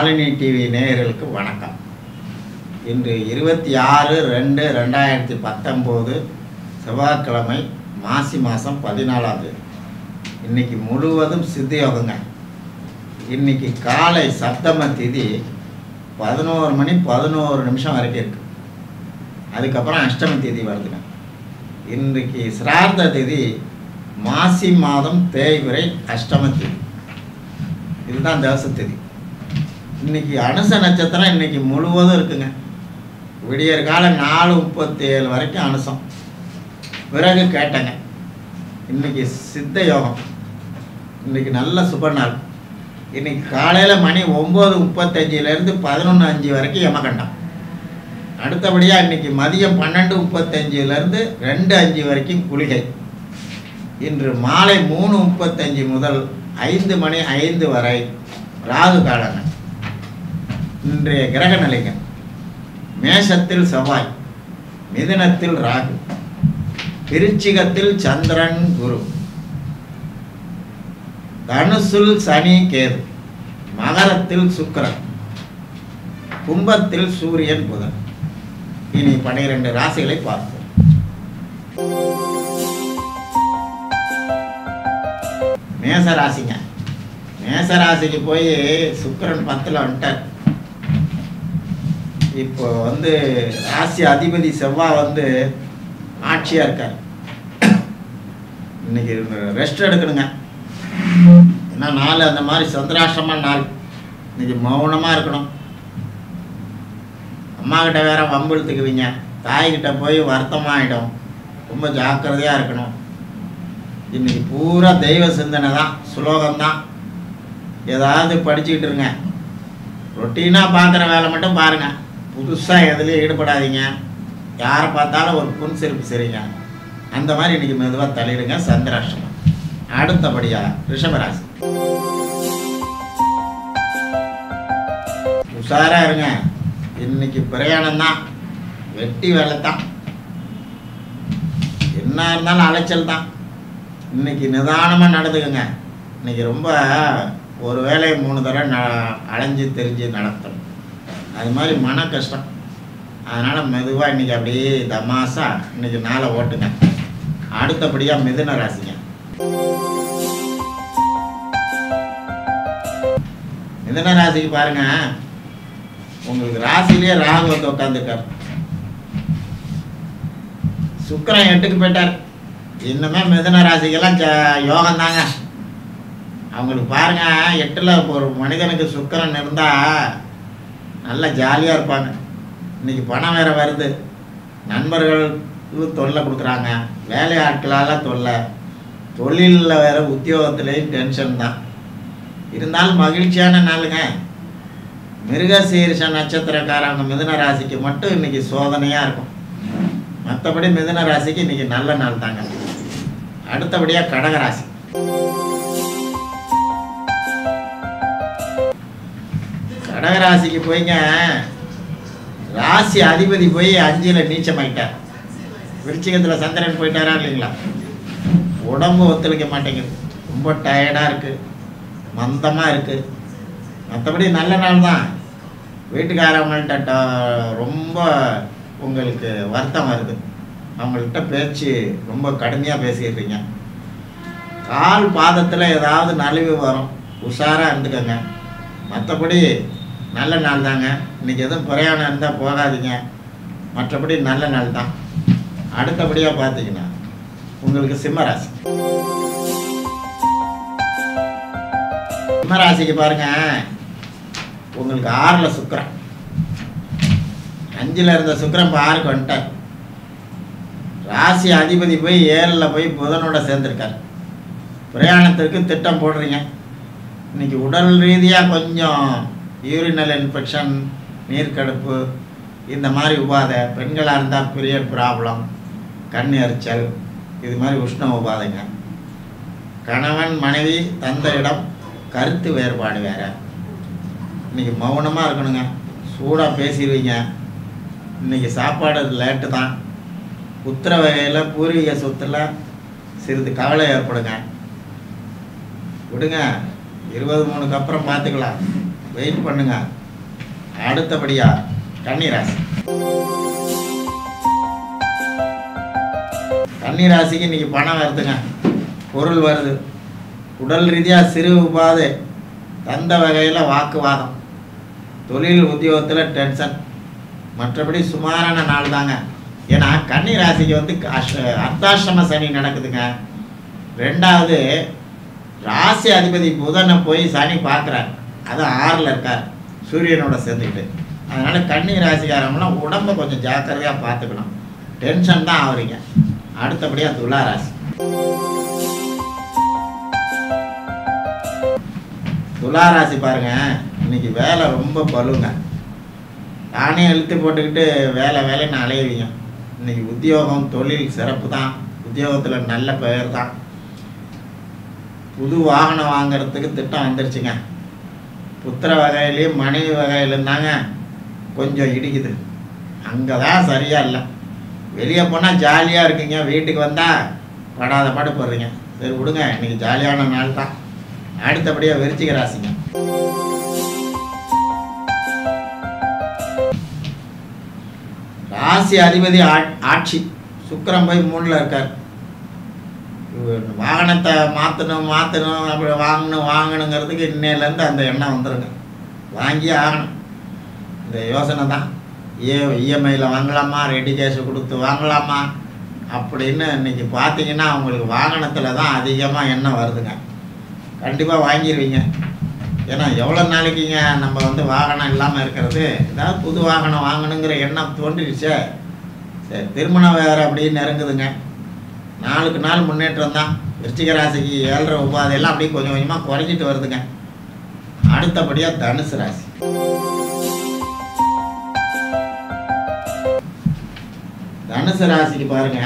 Malini TV நேயர்களுக்கு வணக்கம். இன்று இருபத்தி ஆறு ரெண்டு ரெண்டாயிரத்தி பத்தொம்போது செவ்வாய்க்கிழமை மாசி மாதம் பதினாலாம் தேதி. இன்னைக்கு முழுவதும் சித்தியோகங்க. இன்றைக்கி இன்னைக்கு காலை சப்தம திதி பதினோரு மணி பதினோரு நிமிஷம் வரைக்கும் இருக்கு. அதுக்கப்புறம் அஷ்டம திதி வருதுங்க. இன்றைக்கு சிரார்த்த திதி மாசி மாதம் தேய்விரை அஷ்டம திதி. இதுதான் தேவச திதி. இன்னைக்கு அனுச நட்சத்திரம் இன்னைக்கு முழுவதும் இருக்குங்க. விடியற் காலம் நாலு முப்பத்தி ஏழு வரைக்கும் அனுசம். பிறகு கேட்டங்க. இன்னைக்கு சித்த யோகம். இன்னைக்கு நல்ல சுப நாள். இன்னைக்கு காலையில் மணி ஒம்பது முப்பத்தஞ்சிலேருந்து பதினொன்று அஞ்சு வரைக்கும் யமகண்டம். அடுத்தபடியாக இன்றைக்கி மதியம் பன்னெண்டு முப்பத்தஞ்சிலேருந்து ரெண்டு அஞ்சு வரைக்கும் குளிகை. இன்று மாலை மூணு முப்பத்தஞ்சு முதல் ஐந்து மணி ஐந்து வரை ராகு காலங்க. இன்றைய கிரக நிலைகள். மேஷத்தில் செவ்வாய் மிதுனத்தில் ராகு விருச்சிகத்தில் சந்திரன் குரு. தனுசுல் சனி கேது மகரத்தில் சுக்கரன் கும்பத்தில் சூரியன் புதன். இனி பனிரெண்டு ராசிகளை பார்ப்போம். மேச ராசிங்க. மேச ராசிக்கு போய் சுக்கரன் பத்தில் வந்துட்டார். இப்போ வந்து ராசி அதிபதி செவ்வாய் வந்து ஆட்சியாக இருக்கார். இன்னைக்கு ரெஸ்ட் எடுக்கணுங்க. ஏன்னா நாள் அந்த மாதிரி சந்திராஷ்டமான நாள். இன்னைக்கு மௌனமாக இருக்கணும். அம்மா கிட்ட வேற வம்பிழுத்துக்குவீங்க தாய்கிட்ட போய் வருத்தமாயிடும் ரொம்ப ஜாக்கிரதையாக இருக்கணும். இன்னைக்கு பூரா தெய்வ சிந்தனை தான் சுலோகம் தான். ஏதாவது படிச்சுக்கிட்டு இருங்க. ரொட்டீனாக பார்க்குற வேலை மட்டும் பாருங்கள் புதுசாக எதுலேயும் ஈடுபடாதீங்க. யாரை பார்த்தாலும் ஒரு புன் சிரிப்பு சரிங்க. அந்த மாதிரி இன்னைக்கு மெதுவாக தள்ளிடுங்க. சந்திராஷ்டிரம் அடுத்தபடியாக ரிஷபராசி. உஷாராக இருங்க. இன்னைக்கு பிரயாணம் தான் வெட்டி வேலை தான் என்ன இருந்தாலும் அலைச்சல் தான் இன்னைக்கு நிதானமாக நடந்துக்குங்க. இன்னைக்கு ரொம்ப ஒரு வேலையை மூணு தடவை ந அலைஞ்சு தெரிஞ்சு நடத்தணும். அது மாதிரி மன கஷ்டம். அதனால் மெதுவாக இன்றைக்கி அப்படியே தமாசாக இன்னைக்கு நாளை ஓட்டுங்க. அடுத்தபடியாக மிதுன ராசிங்க. மிதுன ராசிக்கு பாருங்க. உங்களுக்கு ராசிலேயே ராகு வந்து உட்காந்துருக்கார் சுக்கரன் எட்டுக்கு போயிட்டார். இன்னுமே மிதுன ராசிக்கெல்லாம் ஜ யோகம் தாங்க அவங்களுக்கு பாருங்க எட்டில் ஒரு மனிதனுக்கு சுக்கரன் இருந்தால் நல்லா ஜாலியாக இருப்பாங்க. இன்னைக்கு பணம் வேறு வருது. நண்பர்களுக்கு தொல்லை கொடுக்குறாங்க. வேலை ஆட்களால் தொல்லை. தொழிலில் வேறு உத்தியோகத்துலேயும் டென்ஷன் தான். இருந்தாலும் மகிழ்ச்சியான நாளுங்க. மிருகசீரிஷ நட்சத்திரக்காரங்க மிதுன ராசிக்கு மட்டும் இன்றைக்கி சோதனையாக இருக்கும். மற்றபடி மிதுன ராசிக்கு இன்னைக்கு நல்ல நாள் தாங்க. அடுத்தபடியாக கடகராசி. கடகராசிக்கு போய்ங்க. ராசி அதிபதி போய் அஞ்சில் நீச்சமாயிட்டார். விருச்சிகத்தில் சந்திரன் போயிட்டாரா இல்லைங்களா? உடம்பு ஒத்துழைக்க மாட்டேங்குது. ரொம்ப டயர்டாக இருக்குது மந்தமாக இருக்குது மற்றபடி நல்ல நாள் தான். வீட்டுக்காரவங்கள்ட்ட ட- ரொம்ப உங்களுக்கு வருத்தம் வருது. அவங்கள்ட்ட பேச்சு ரொம்ப கடுமையாக பேசிடுறீங்க கால் பாதத்தில் ஏதாவது நலிவு வரும். உஷாராக இருந்துக்கோங்க. மற்றபடி நல்ல நாள் தாங்க இன்றைக்கி எதுவும் பிரயாணம் இருந்தால் போகாதீங்க. மற்றபடி நல்ல நாள் தான் அடுத்தபடியாக பார்த்தீங்கன்னா உங்களுக்கு சிம்மராசி. சிம்மராசிக்கு பாருங்க. உங்களுக்கு ஆறில் சுக்கரம் அஞ்சில் இருந்த சுக்கரம் இப்போ ஆறுக்கு வந்துட்டார். ராசி அதிபதி போய் ஏழில் போய் புதனோட சேர்ந்துருக்கார். பிரயாணத்திற்கு திட்டம் போடுறீங்க. இன்னைக்கு உடல் ரீதியாக கொஞ்சம் யூரினல் இன்ஃபெக்ஷன் நீர்க்கடுப்பு இந்த மாதிரி உபாதை பெண்களாக இருந்தால் பெரிய ப்ராப்ளம் கண் எரிச்சல் இது மாதிரி உஷ்ண உபாதைங்க. கணவன் மனைவி தந்த இடம் கருத்து வேறுபாடு வேறு. இன்னைக்கு மௌனமாக இருக்கணுங்க. சூடாக பேசிடுவீங்க. இன்னைக்கு சாப்பாடு லேட்டு தான். உத்தர வகையில் பூர்வீக சொத்தில் சிறிது கவலை ஏற்படுங்க. விடுங்க. இருபது மூணுக்கு அப்புறம் பார்த்துக்கலாம் வெயிட் பண்ணுங்க. அடுத்தபடியா கன்னிராசி. கன்னிராசிக்கு இன்னைக்கு பணம் வருதுங்க. பொருள் வருது. உடல் ரீதியாக சிறு உபாதை. தந்த வகையில் வாக்குவாதம் தொழில் உத்தியோகத்தில் டென்ஷன் மற்றபடி சுமாரான நாள் தாங்க. ஏன்னா கன்னி ராசிக்கு வந்து அர்த்தாசிரம அர்த்தாஷ்டம சனி நடக்குதுங்க. ரெண்டாவது ராசி அதிபதி புதனை போய் சனி பார்க்குறாரு. அது ஆறில் இருக்கார் சூரியனோட சேர்ந்துக்கிட்டு. அதனால் கன்னி ராசிக்காரங்களாம் உடம்ப கொஞ்சம் ஜாக்கிரதையாக பார்த்துக்கணும். டென்ஷன் தான் ஆகுறீங்க அடுத்தபடியாக துலா ராசி. துலா ராசி பாருங்க இன்னைக்கு வேலை ரொம்ப பலுங்க தானே இழுத்து போட்டுக்கிட்டு வேலை வேலைன்னு அலையுவீங்க இன்னைக்கு உத்தியோகம் தொழில் சிறப்பு தான். உத்தியோகத்தில் நல்ல பெயர் தான். புது வாகனம் வாங்குறதுக்கு திட்டம் வந்துருச்சுங்க. புத்திர வகையிலையும் மனைவி வகையிலும் தாங்க கொஞ்சம் இடிக்குது. அங்கே தான் சரியாக இல்லை. வெளியே போனால் ஜாலியாக இருக்கீங்க. வீட்டுக்கு வந்தால் படாத பாடு போடுறீங்க. சரி விடுங்க இன்னைக்கு ஜாலியான நாள் தான். அடுத்தபடியாக விரிச்சிக்க ராசிங்க. ராசி அதிபதி ஆட்- ஆட்சி. சுக்கரம் போய் மூணில் இருக்கார். வாகனத்தை மாற்றணும் மாற்றணும் அப்படி வாங்கணும் வாங்கணுங்கிறதுக்கு இன்னையிலேருந்து அந்த எண்ணம் வந்துருங்க. வாங்கியே ஆகணும். இந்த யோசனை தான். ஏ இஎம்ஐயில் வாங்கலாமா? ரெடி கேஷ் கொடுத்து வாங்கலாமா? அப்படின்னு இன்னைக்கு பார்த்தீங்கன்னா அவங்களுக்கு வாகனத்தில் தான் அதிகமாக எண்ணம் வருதுங்க. கண்டிப்பாக வாங்கிடுவீங்க ஏன்னா எவ்வளோ நாளைக்குங்க நம்ம வந்து வாகனம் இல்லாமல் இருக்கிறது? ஏதாவது புது வாகனம் வாங்கணுங்கிற எண்ணம் தோன்றிடுச்சே. சரி திருமணம் வேறு அப்படின்னு இறங்குதுங்க நாளுக்கு நாள் முன்னேற்றம் தான். விருச்சிக ராசிக்கு ஏழரை உபாதையெல்லாம் அப்படியே கொஞ்சம் கொஞ்சமாக குறைஞ்சிட்டு வருதுங்க. அடுத்தபடியாக தனுசு ராசி. தனுசு ராசிக்கு பாருங்க.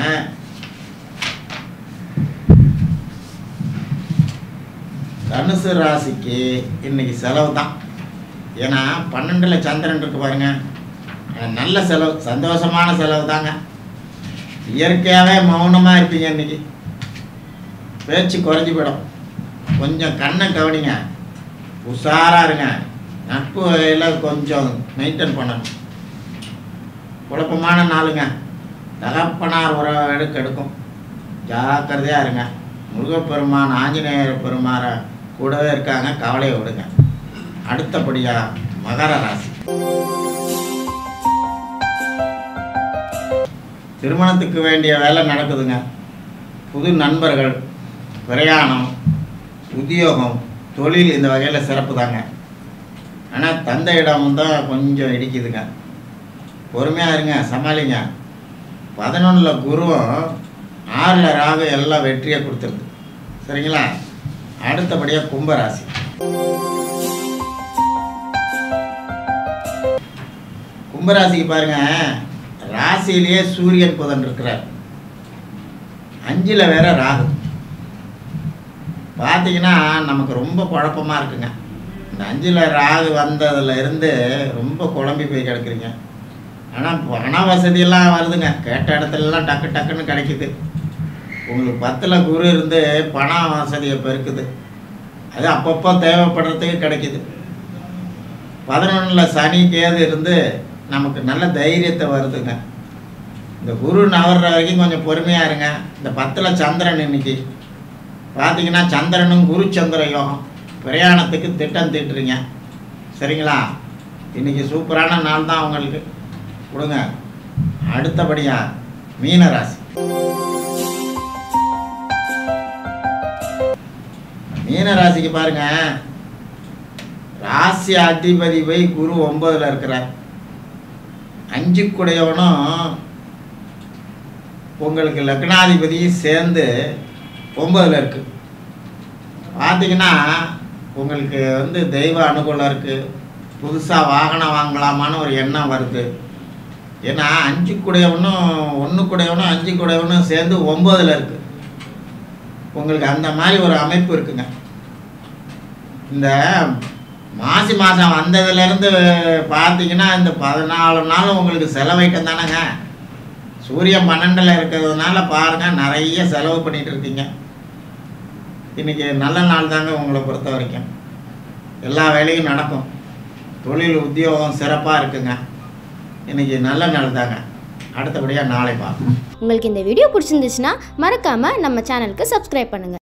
தனுசு ராசிக்கு இன்னைக்கு செலவு தான். ஏன்னா பன்னெண்டில் சந்திரன் இருக்கு பாருங்க. நல்ல செலவு சந்தோஷமான செலவு தாங்க. இயற்கையாகவே மௌனமாக இருப்பீங்க இன்னைக்கு. பேச்சு குறைஞ்சி போயிடும். கொஞ்சம் கண்ணை கவனிங்க. உஷாராக இருங்க. நட்பு வகையில் கொஞ்சம் மெயின்டைன் பண்ணணும். குழப்பமான நாளுங்க. தகப்பனார் உறவு கெடுக்கும். ஜாக்கிரதையாக இருங்க. முருகப்பெருமான் ஆஞ்சநேயர் பெருமாரை கூடவே இருக்காங்க. கவலையை விடுங்க. அடுத்தபடியாக மகர ராசி. திருமணத்துக்கு வேண்டிய வேலை நடக்குதுங்க. புது நண்பர்கள் பிரயாணம் உத்தியோகம் தொழில் இந்த வகையில் சிறப்பு தாங்க ஆனால் தந்தையிடம் தான் கொஞ்சம் இடிக்குதுங்க. பொறுமையாக இருங்க சமாளிங்க. பதினொன்றில் குருவும் ஆறில் ராகு எல்லாம் வெற்றியை கொடுத்துருது. சரிங்களா? அடுத்தபடியாக கும்பராசி. கும்பராசிக்கு பாருங்க. ராசியிலேயே சூரியன் புதன் இருக்கிறார். அஞ்சில் வேற ராகு. பார்த்தீங்கன்னா நமக்கு ரொம்ப குழப்பமாக இருக்குங்க. இந்த அஞ்சில் ராகு வந்ததுல இருந்து ரொம்ப குழம்பி போய் கிடக்குறீங்க. ஆனால் பண வசதியெல்லாம் வருதுங்க. கேட்ட இடத்துலலாம் டக்கு டக்குன்னு கிடைக்குது. உங்களுக்கு பத்தில் குரு இருந்து பண வசதியை பெருக்குது. அது அப்பப்போ தேவைப்படுறதுக்கு கிடைக்குது. பதினொன்றில் சனி கேது இருந்து நமக்கு நல்ல தைரியத்தை வருதுங்க. இந்த குரு நவர்ற வரைக்கும் கொஞ்சம் பொறுமையாக இருங்க. இந்த பத்தில் சந்திரன் இன்னைக்கு. பார்த்தீங்கன்னா சந்திரனும் குரு சந்திர யோகம் பிரயாணத்துக்கு திட்டம் திட்டுறீங்க. சரிங்களா? இன்னைக்கு சூப்பரான நாள் தான் உங்களுக்கு. கொடுங்க. அடுத்தபடியாக மீனராசி. மீனராசிக்கு பாருங்க. ராசி அதிபதி போய் குரு ஒன்பதுல இருக்கிறார். அஞ்சு குடையவனும் உங்களுக்கு லக்னாதிபதியும் சேர்ந்து ஒம்பதில் இருக்குது பார்த்தீங்கன்னா உங்களுக்கு வந்து தெய்வ அனுகூலம் இருக்குது புதுசாக வாகனம் வாங்கலாமான்னு ஒரு எண்ணம் வருது. ஏன்னா அஞ்சு குடையவனும் ஒன்று குடையவனும் அஞ்சு குடையவனும் சேர்ந்து ஒம்பதில் இருக்குது உங்களுக்கு அந்த மாதிரி ஒரு அமைப்பு இருக்குங்க. இந்த மாசி மாதம் வந்ததுலேருந்து பார்த்தீங்கன்னா இந்த பதினாலு நாள் உங்களுக்கு செலவைட்டம் தானேங்க. சூரியன் பன்னெண்டில் இருக்கிறதுனால பாருங்கள் நிறைய செலவு பண்ணிகிட்டு இருக்கீங்க. இன்னைக்கு நல்ல நாள் தாங்க உங்களை பொறுத்த வரைக்கும். எல்லா வேலையும் நடக்கும். தொழில் உத்தியோகம் சிறப்பாக இருக்குங்க. இன்னைக்கு நல்ல நாள் தாங்க. அடுத்தபடியாக நாளை பார்ப்போம். உங்களுக்கு இந்த வீடியோ பிடிச்சிருந்துச்சுன்னா மறக்காமல் நம்ம சேனலுக்கு சப்ஸ்கிரைப் பண்ணுங்கள்